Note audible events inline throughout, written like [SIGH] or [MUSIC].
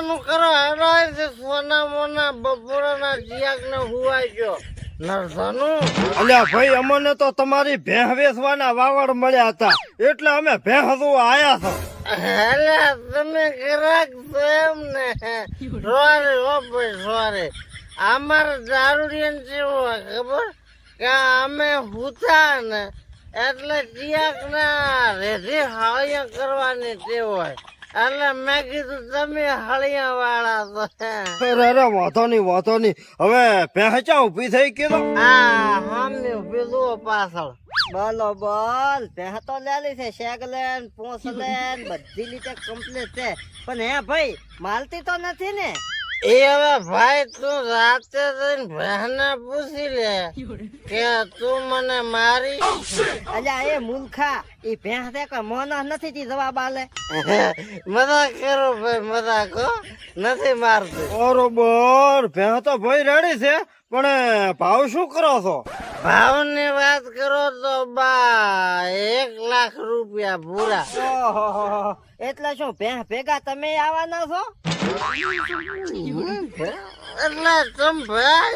કરવાનું કરો હેરાય છે સોના મોના બપોરના જીયાક ને હુવાય ગયો અલ્યા ભાઈ અમને તો તમારી ભેહ વેચવાના વાવડ મળ્યા હતા. એટલે અમે ભેહ જોવા આયા છો તમે ગ્રાહક છો એમ ને સોરે હો ભાઈ સોરે. અમારે દારૂડિયન જેવું ખબર? કે અમે હુતા ને એટલે જીયાક ના રેધી હાળિયા કરવાની ટેવ હોય. એટલે મેં કીધું તમે હળિયા વાળા તો અરે અરે વાંધો નહીં વાંધો નહીં. હવે પહેચા ઊભી ઊભી થઈ કીધું આ હામે જુઓ પાછળ. બોલો બોલ. પહે તો લેલી છે શેગલેન પોસલેન બધી રીતે કમ્પ્લીટ છે. પણ હે ભાઈ માલતી તો નથી ને? એ હવે ભાઈ તું રાતે જઈને બહેને પૂછી લે કે તું મને મારી અલ્યા એ મૂર્ખા. એ ભેંસ કોઈ મોનો નથી તી જવાબ આલે. [LAUGHS] મજાક કરો ભાઈ મજાક નથી મારતી. બરોબર ભેંસ તો ભાઈ રેડી છે પણ ભાવ શું કરો છો? ભાવની વાત કરો તો બા એક લાખ રૂપિયા પૂરા એટલે શું ભેંસ ભેગા તમે આવવાના છો?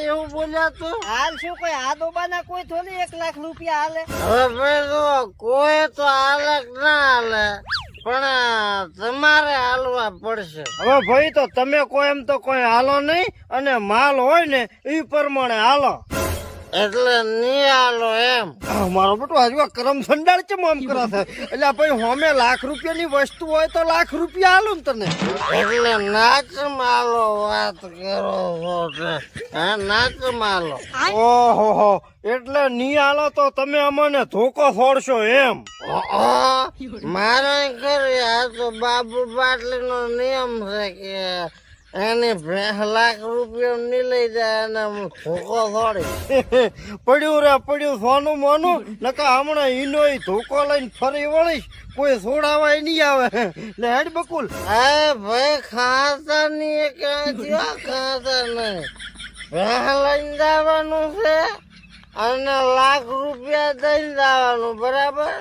એવું બોલ્યા તું હાલ શું કોઈ આદોબાના કોઈ થોડી એક લાખ રૂપિયા હાલે? હવે તો કોઈ તો હાલે ના હાલે પણ તમારે હાલવા પડશે હવે ભાઈ તો તમે કોઈ એમ તો કોઈ હાલો નહીં, અને માલ હોય ને એ પ્રમાણે હાલો. એટલે નહીં આલો એમ. મારો બેટો હજુ કરમ સંડાળ છે આમ કરે છે? એટલે ભાઈ હોમે લાખ રૂપિયાની વસ્તુ હોય તો લાખ રૂપિયા ને તને. એટલે નાચ માલો વાત કરો. હા નાચ માલો. ઓહો હો. એટલે ની હાલો તો તમે અમને ધોકો ફોડશો એમ. મારે ઘરે આ તો બાબુ બાટલીનો નિયમ છે કે બે લાખ રૂપિયા નહીં લઈ જાય અને હું ધોકો થોડી. પડ્યું રે પડ્યું સોનું મોનું નકા હમણાં ઈનો ધોકો લઈને ફરી વળીશ કોઈ છોડાવાય નહીં આવે. લે હેડ બકુલ. એ ભાઈ ખાતા નહીં એ ક્યાંથી આ ખાતા નહીં લઈને જવાનું છે અને લાખ રૂપિયા દઈને જવાનું બરાબર?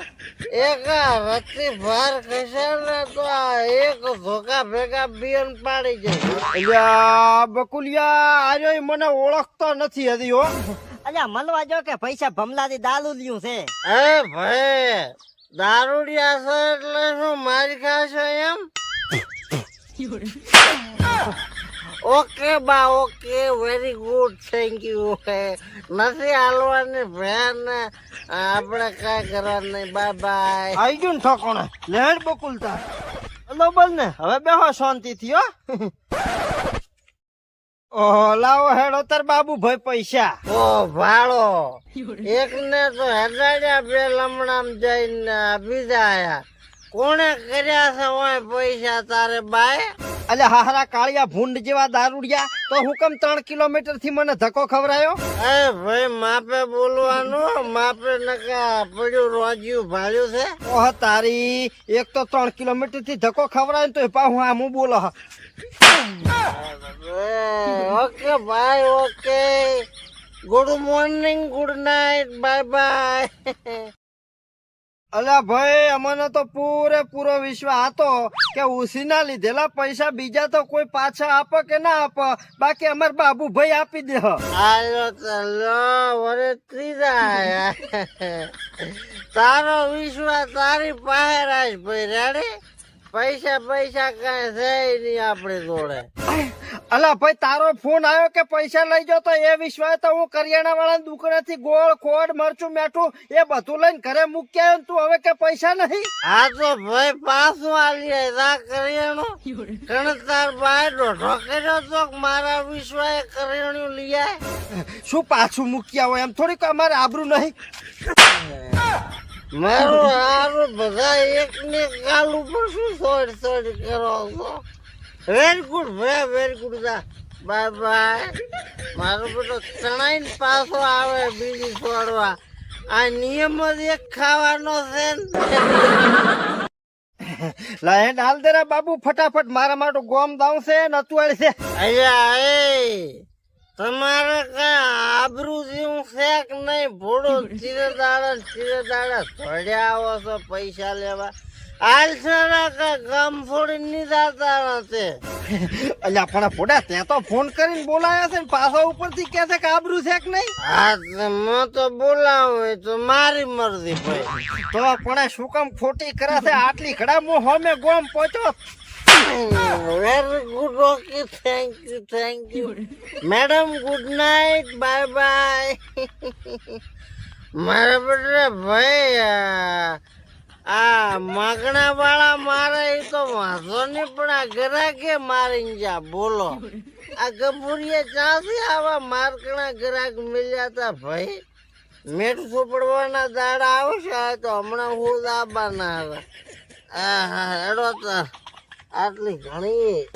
એક રત્તી ભાર ખસે ને તો આ એક ભોગા ભેગા બિયન પાડી જાય અલ્યા બકુલિયા આજો મને ઓળખતો નથી હજી હો અલ્યા મળવા જો કે પૈસા ભમલાથી દારૂ લ્યું છે એ ભાઈ દારૂડિયા છે એટલે શું મારી ખાશો એમ ઓકે બા okay. Very good thank you નથી હાલવાની ભેન. આપણે કાંઈ કરવાનું નહીં. બાય બાય આવી ગયું ને ઠકોણે. હેડ હલો બોલ ને હવે બેહો શાંતિથી હો. ઓહો લાવો હેડો તાર બાબુ ભાઈ પૈસા. ઓ ભાડો. એક ને તો હેડાડ્યા બે લમણામ જઈને બીજા આયા. કોણે કર્યા છે ઓય પૈસા તારે બાય? અલે હાહરા કાળિયા ભૂંડ જેવા દારૂડિયા તો હું કેમ ત્રણ કિલોમીટરથી મને ધક્કો ખવરાયો એ ભાઈ માપે બોલવાનું માપે નકા પડ્યું રોજ્યું ભાળ્યું છે. ઓહ તારી એક તો ત્રણ કિલોમીટરથી ધક્કો ખવરાય તો પા હું આમ બોલો. હ. ઓકે ભાઈ okay. Good morning good night bye bye અલ્યા ભાઈ, અમને તો પૂરેપૂરો વિશ્વાસ હતો કે ઉસીના લીધેલા પૈસા બીજા તો કોઈ પાછા આપે કે ના આપે. બાકી અમાર બાબુ ભાઈ આપી દે. આલો ચાલો વરે ત્રીજા તારો વિશ્વાસ તારી પાસે રાજ ભાઈ, રેડી? પૈસા પૈસા કઈ છે નહીં આપણે જોડે. અલા ભાઈ તારો ફોન આવ્યો કે પૈસા લઈ જાવ તો એ વિશ્વાસ તો હું કરિયાણા વાળા દુકાનેથી ગોળ ખોડ મરચું મેઠું એ બધું લઈને ઘરે મૂકી આવ્યો તું હવે કે પૈસા નહીં? હા તો ભાઈ પાછું આલી રા કરિયાણું. કણ તાર બાય દોઢો કર્યો તો મારા વિશ્વાસ કરિયાણું લઈ આય. શું પાછું મૂકી આવો એમ? થોડીક અમારે આબરું નહીં? મારું હારું બધા એક ને ઉપર શું સોડ સોડ કરો છો? વેરી ગુડ ભાઈ વેરી ગુડ જા. Bye bye. મારો બેટો ચણાઈને પાછો આવે બીજી છોડવા આ નિયમ જ એક ખાવાનો છે લા હેડ હાલ દે બાબુ ફટાફટ. મારા માટે ગોમ દાવ છે ને છે. અલ્યા એ. તમારે કઈ આબરૂ જેવું છે કે નહીં ભોળો ચીરે દાડા ચીરે દાડા ધોડ્યા આવો છો પૈસા લેવા. હાલ સારા કે ગામ ફોડી ની જાતા નથી અલ્યા પણ ફોડા ત્યાં તો ફોન કરીને બોલાયા છે ને પાછા ઉપરથી કે છે કે આબરૂ છે કે નહીં. હા હું તો બોલાવું તો મારી મરજી ભાઈ તો પણ શું કામ ખોટી કરે છે? આટલી ઘડા હું હોમે ગોમ પહોંચો very good okay thank you thank you madam good night bye bye મારા બધા ભાઈ, આ- માગણા વાળા મારે એ તો વાંધો નહીં, પણ આ ગ્રાહકે મારી જા, બોલો. આ ગભુરિયા ચાંથી આવા મારકણા ગ્રાહક મળ્યા હતા ભાઈ? મેઠ સુપડવાના દાડા આવશે તો હમણાં હું દાબાના આવે. આ હા એડો તાર. આટલી ઘણી.